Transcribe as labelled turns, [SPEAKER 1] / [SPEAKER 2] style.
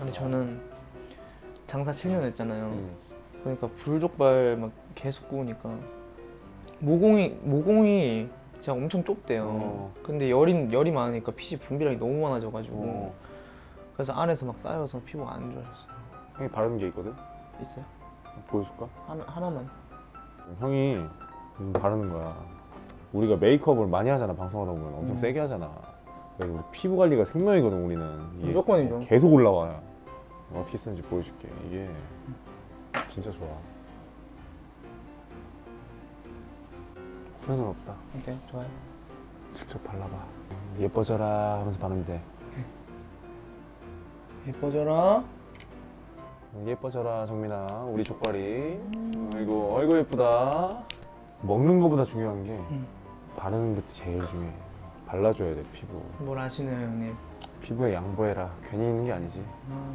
[SPEAKER 1] 아니 저는 장사 7년 했잖아요.
[SPEAKER 2] 음.
[SPEAKER 1] 그러니까 불족발 막 계속 구우니까 모공이 모공이 진짜 엄청 좁대요.
[SPEAKER 2] 어.
[SPEAKER 1] 근데 열이 열이 많으니까 피지 분비량이 너무 많아져가지고
[SPEAKER 2] 어.
[SPEAKER 1] 그래서 안에서 막 쌓여서 피부가 안 좋아졌어요.
[SPEAKER 2] 형이 바르는 게 있거든?
[SPEAKER 1] 있어요?
[SPEAKER 2] 보여줄까?
[SPEAKER 1] 하나 하나만.
[SPEAKER 2] 형이 요즘 바르는 거야. 우리가 메이크업을 많이 하잖아 방송하다 보면 엄청
[SPEAKER 1] 음.
[SPEAKER 2] 세게 하잖아. 그래서 우리 피부 관리가 생명이거든 우리는. 이게
[SPEAKER 1] 무조건이죠.
[SPEAKER 2] 계속 올라와. 어떻게 쓰는지 보여줄게. 이게 진짜 좋아. 후회는 없다.
[SPEAKER 1] 어때? 좋아요?
[SPEAKER 2] 직접 발라봐. 예뻐져라 하면서 바르면 돼.
[SPEAKER 1] 예뻐져라.
[SPEAKER 2] 예뻐져라 정민아 우리 족발이. 아이고 아이고 예쁘다. 먹는 거보다 중요한 게
[SPEAKER 1] 음.
[SPEAKER 2] 바르는 게 제일 중요해. 발라줘야 돼 피부.
[SPEAKER 1] 뭘 아시네요 형님.
[SPEAKER 2] 피부에 양보해라. 괜히 있는 게 아니지.
[SPEAKER 1] 아,